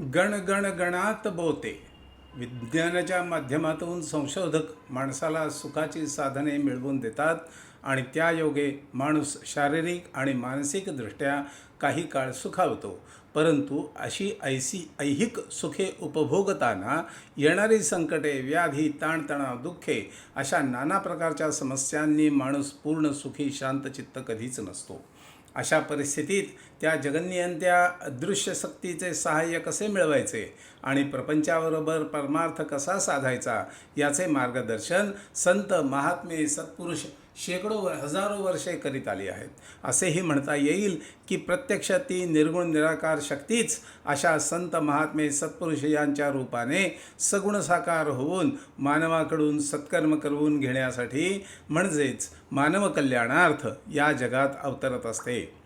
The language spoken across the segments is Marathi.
गण गण गणात बोते विज्ञानाच्या माध्यमातून संशोधक माणसाला सुखाची साधने मिळवून देतात आणि त्या योगे माणूस शारीरिक आणि मानसिकदृष्ट्या काही काळ सुखावतो. परंतु अशी ऐसी ऐहिक सुखे उपभोगताना येणारी संकटे व्याधी ताणतणाव दुःखे अशा नाना प्रकारच्या समस्यांनी माणूस पूर्ण सुखी शांतचित्त कधीच नसतो. अशा परिस्थितीत त्या जगन्नियंत्या अदृश्य शक्तीचे सहाय्य कसे मिळवायचे आणि प्रपंचाबरोबर परमार्थ कसा साधायचा याचे मार्गदर्शन संत महात्मे सत्पुरुष शेकडो व- हजारो वर्षे करीत आली आहेत. असेही म्हणता येईल की प्रत्यक्ष ती निर्गुण निराकार शक्तीच अशा संत महात्मे सत्पुरुष यांच्या रूपाने सगुण साकार होऊन मानवाकडून सत्कर्म करवून घेण्यासाठी म्हणजेच मानवकल्याणार्थ या जगात अवतरत असते.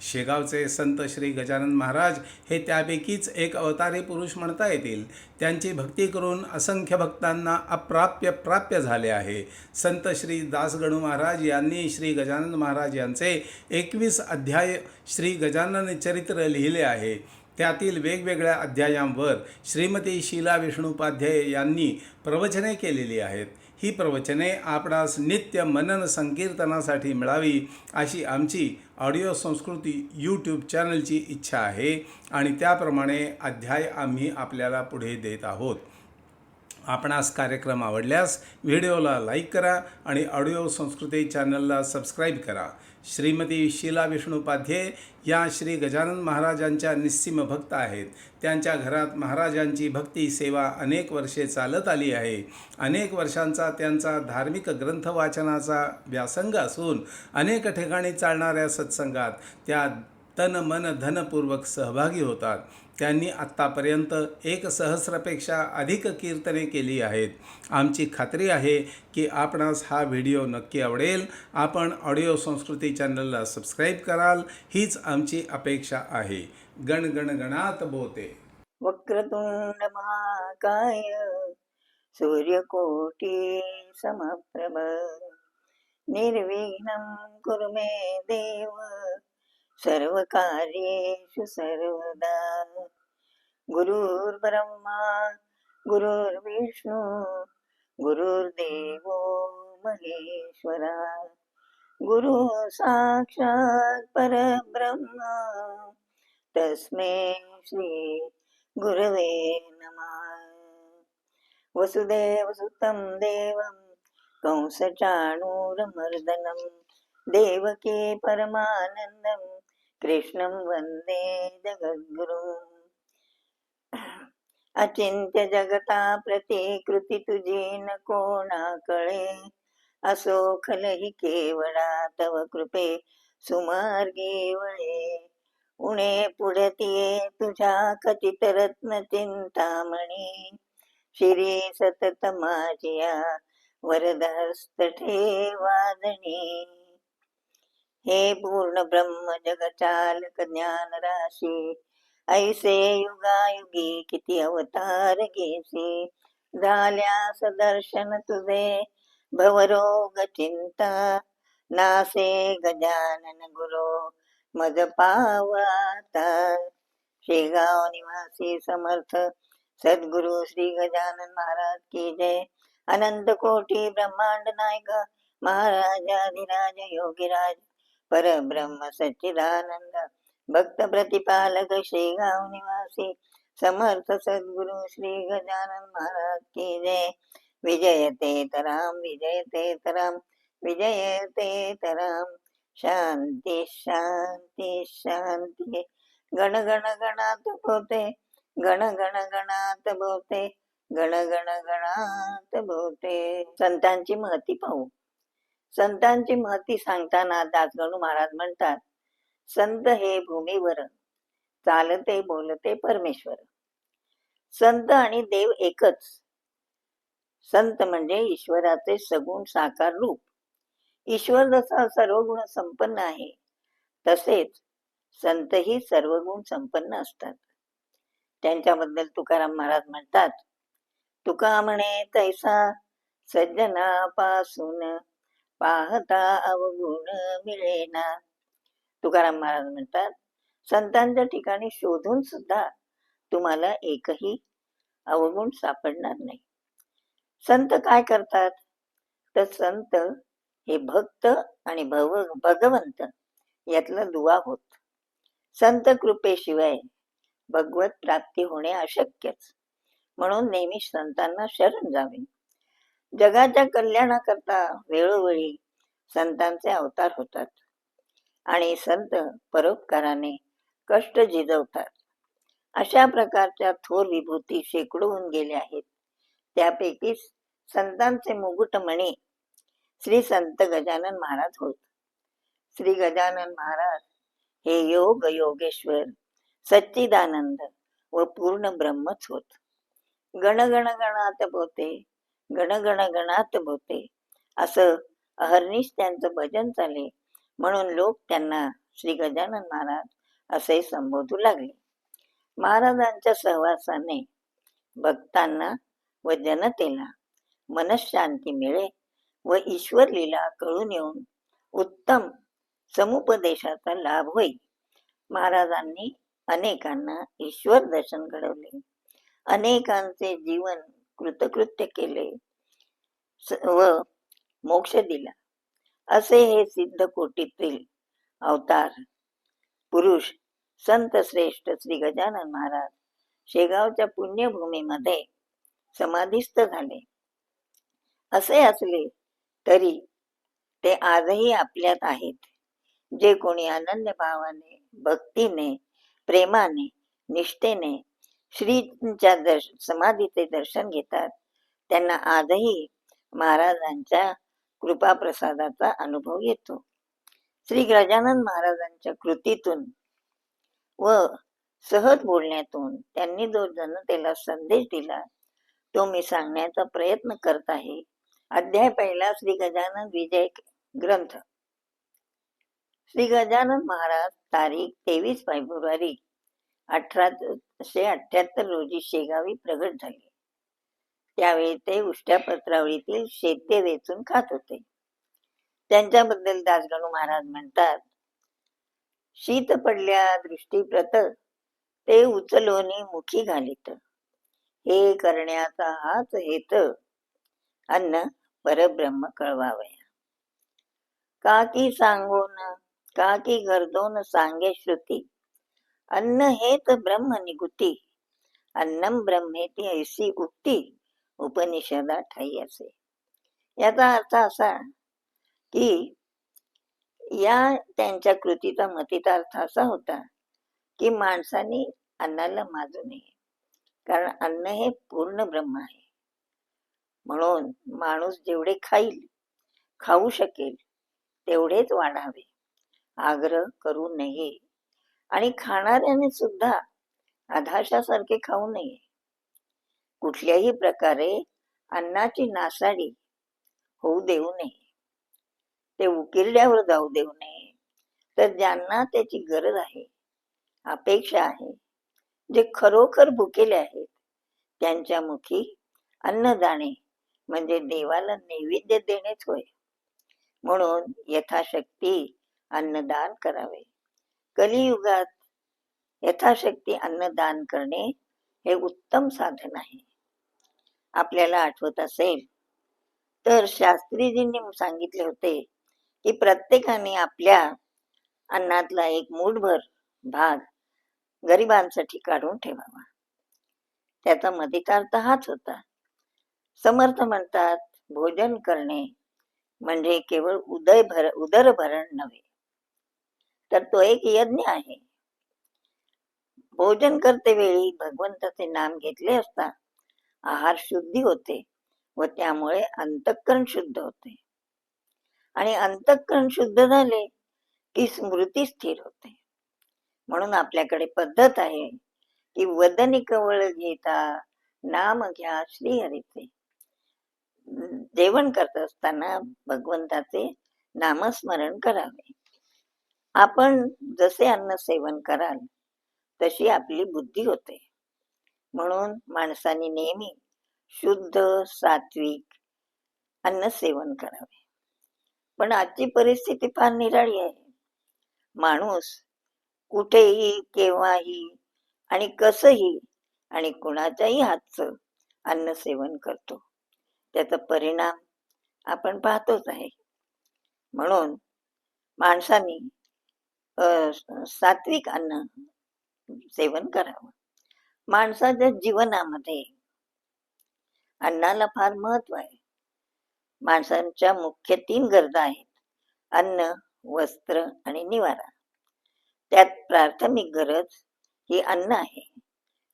शेगावचे संत श्री गजानन महाराज हे त्यापैकीच एक अवतारी पुरुष म्हणता येतील. त्यांची भक्ती करून असंख्य भक्तांना अप्राप्य प्राप्य झाले आहे. संत श्री दासगणू महाराज यांनी श्री गजानन महाराज यांचे एकवीस अध्याय श्री गजानन चरित्र लिहिले आहे. त्यातील वेगवेगळ्या अध्यायांवर श्रीमती शीला विष्णुपाध्याय यांनी प्रवचने केलेली आहेत. ही प्रवचने आपणास नित्य मनन संकीर्तनासाठी मिळावी अशी आमची ऑडिओ संस्कृती यूट्यूब चॅनलची इच्छा आहे आणि त्याप्रमाणे अध्याय आम्ही आपल्याला पुढे देत आहोत. आपणास कार्यक्रम आवडल्यास व्हिडिओला लाईक करा आणि ऑडिओ संस्कृती चॅनलला सबस्क्राईब करा. श्रीमती शीला विष्णुपाध्ये या श्री गजानन महाराजांच्या निस्सीम भक्त आहेत. त्यांच्या घरात महाराजांची भक्ती सेवा अनेक वर्षे चालत आली आहे. अनेक वर्षांचा त्यांचा धार्मिक ग्रंथ वाचनाचा व्यासंग असून अनेक ठिकाणी चालणाऱ्या सत्संगात त्या तन मन धनपूर्वक सहभागी होतात. त्यांनी आत्तापर्यंत एक सहस्रापेक्षा अधिक कीर्तने केली आहेत. आमची खात्री आहे की आपणास हा व्हिडिओ नक्की आवडेल. आपण ऑडिओ संस्कृती चॅनलला सबस्क्राईब कराल. हीच आमची अपेक्षा आहे. गण गण गणात बोते. वक्रतुंड महाकाय सूर्यकोटी समप्रभ निर्विघ्नं कुरु मे देव सर्वकार्येषु सर्वदा। गुरुर्ब्रह्मा गुरुर्विष्णू गुरुर्देवो महेश्वरा। गुरु साक्षात् परब्रह्म। तस्मै श्री गुरवे नमः। वसुदेवसुतं देवं कंसचाणूरमर्दनं देवके परमानन्दम्। कृष्णं वन्दे जगद्गुरुम्। अचिंत्य जगता प्रतिकृती तुझी न कोणा कळे असो खलही केवळा तव कृपे। सुमार्गी वळे। उणे पुढतीये तुझ्या खचित रत्न चिंतामणी। श्री सतत माझिया वरदहस्त ठेवादणी हे पूर्ण ब्रह्म जगचालक ज्ञान राशी. ऐसे युगायुगी किती अवतार घेसी. झाल्यास दर्शन तुझे भवरोग चिंता. नासे गजानन गुरु मज पावाता शेगाव निवासी समर्थ सद्गुरु श्री गजानन महाराज की जय. अनंत कोटी ब्रह्मांड नायक महाराजाधिराज योगीराज. परब्रह्म सच्चिदानंद भक्त प्रतिपालक श्रीगाव निवासी समर्थ सद्गुरु श्री गजानन महाराज की जय। विजयते तराम विजयते तराम विजयते तराम। शांती शांती शांती। गण गण गणात भोवते गण गण गणात भोवते गण गण गणात भोवते संतांची महती पाहू। संतांची महती सांगताना दासगणू महाराज म्हणतात संत हे भूमीवर चालते बोलते परमेश्वर. संत आणि देव एकच. संत म्हणजे ईश्वराचे सगुण साकार रूप. ईश्वर जसा सर्व गुण संपन्न आहे तसेच संतही सर्व गुण संपन्न असतात. त्यांच्याबद्दल तुकाराम महाराज म्हणतात तुका म्हणे तैसा सज्जनापासून पाहता अवगुण मिळेना. तुकाराम महाराज म्हणतात संतांच्या ठिकाणी शोधून सुद्धा तुम्हाला एकही अवगुण सापडणार नाही. संत काय करतात? तर संत हे भक्त आणि भव भगवंत यातला दुवा होत. संत कृपेशिवाय भगवत प्राप्ती होणे अशक्यच. म्हणून नेहमी संतांना शरण जावे. जगाच्या कल्याणाकरता वेळोवेळी संतांचे अवतार होतात. आणि संत परोपकाराने कष्ट झिजवतात अशा प्रकारच्या थोर विभूती शेकडो होऊन गेल्या आहेत. त्यापैकीच संतांचे मुकुटमणी श्री संत गजानन महाराज होत. श्री गजानन महाराज हे योग योगेश्वर सच्चिदानंद व पूर्ण ब्रह्मच होत. गण गण गणात पोते गण गण गणात असं अहर्निश त्यांचं भजन चाले. म्हणून लोक त्यांना श्री गजानन महाराज असे संबोधू लागले. महाराजांच्या सहवासाने भक्तांना व जनतेला मनशांती मिळे व ईश्वर लीला कळून येऊन उत्तम समुपदेशाचा लाभ होईल महाराजांनी अनेकांना ईश्वर दर्शन घडवले. अनेकांचे जीवन कृतकृत्य केले. व मोक्ष दिला. असे हे सिद्ध कोटीतील अवतार. पुरुष संत श्रेष्ठ श्री गजानन महाराज शेगावच्या पुण्यभूमीमध्ये समाधिस्थ झाले. असे असले तरी ते आजही आपल्यात आहेत. जे कोणी अनन्य भावाने भक्तीने प्रेमाने निष्ठेने श्रीच्या दर्श समाधीचे दर्शन घेतात. त्यांना आजही महाराजांच्या कृपा प्रसादाचा अनुभव येतो. श्री गजानन महाराजांच्या कृतीतून व सहज बोलण्यातून त्यांनी जो जनतेला संदेश दिला तो मी सांगण्याचा प्रयत्न करत आहे. अध्याय पहिला श्री गजानन विजय ग्रंथ. श्री गजानन महाराज तारीख तेवीस फेब्रुवारी. अठराशे अठ्याहत्तर रोजी शेगावी प्रगट झाले. त्यावेळी ते उष्ट्या पत्रावळीतील शेते वेचून खात होते. त्यांच्याबद्दल दासगणू महाराज म्हणतात शीत पडल्या दृष्टीप्रत ते उचलोनी मुखी घालित. हे करण्याचा हाच हेत. अन्न परब्रह्म कळवावया. का की काकी का की गर्दोन सांगे श्रुती. अन्न हेत ब्रह्म निगुती. अन्नम ब्रह्मेती ऐसी उक्ती. उपनिषदा ठाई असे. याचा अर्थ असा की या त्यांच्या कृतीचा मतीचा अर्थ असा होता की माणसाने अन्नाला माजू नये. कारण अन्न हे पूर्ण ब्रह्म आहे. म्हणून माणूस जेवढे खाईल खाऊ शकेल तेवढेच वाढावे. आग्रह करू नये. आणि खाणाऱ्याने सुद्धा अधाशासारखे खाऊ नये. कुठल्याही प्रकारे अन्नाची नासाडी होऊ देऊ नये. ते उकिरड्यावर जाऊ देऊ नये. तर ज्यांना त्याची गरज आहे अपेक्षा आहे जे खरोखर भुकेले आहेत त्यांच्या मुखी अन्न जाणे म्हणजे देवाला नैवेद्य देणेच होय. म्हणून यथाशक्ती अन्नदान करावे. कलियुगात यथाशक्ती अन्नदान करणे हे उत्तम साधन आहे. आपल्याला आठवत असेल तर शास्त्रीजींनी सांगितले होते की प्रत्येकाने आपल्या अन्नातला एक मूठभर भाग गरिबांसाठी काढून ठेवावा. त्याचा मधितार्थ हाच होता. समर्थ म्हणतात भोजन करणे म्हणजे केवळ उदय भर उदरभरण नव्हे. तर तो एक यज्ञ आहे. भोजन करते वेळी भगवंताचे नाम घेतले असता आहार शुद्धी होते व त्यामुळे अंतःकरण शुद्ध होते. आणि अंतःकरण शुद्ध झाले की स्मृती स्थिर होते. म्हणून आपल्याकडे पद्धत आहे की वदनी कवळ घेता नाम घ्या श्रीहरीचे. जेवण करत असताना भगवंताचे नामस्मरण करावे. आपण जसे अन्न सेवन कराल तशी आपली बुद्धी होते. म्हणून माणसाने नेहमी शुद्ध सात्विक अन्न सेवन करावे. पण आजची परिस्थिती फार निराळी आहे. माणूस कुठेही केव्हाही आणि कसंही आणि कुणाच्याही हातचं अन्न सेवन करतो. त्याचा परिणाम आपण पाहतोच आहे. म्हणून माणसाने सात्विक अन्न सेवन करावं. माणसाच्या जीवनामध्ये अन्नाला फार महत्त्व आहे. माणसांच्या मुख्य तीन गरजा आहेत. अन्न वस्त्र आणि निवारा. त्यात प्राथमिक गरज ही अन्न आहे.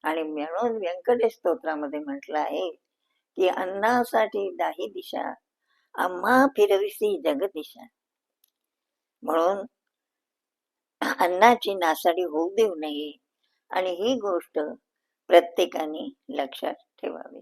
आणि म्हणून व्यंकटेश स्तोत्रामध्ये म्हटलं आहे की अन्नासाठी दाही दिशा आम्हा फिरविसी जगदिशा. म्हणून अन्नाची नासाडी होऊ देऊ नये. आणि ही गोष्ट प्रत्येकाने लक्षात ठेवावी.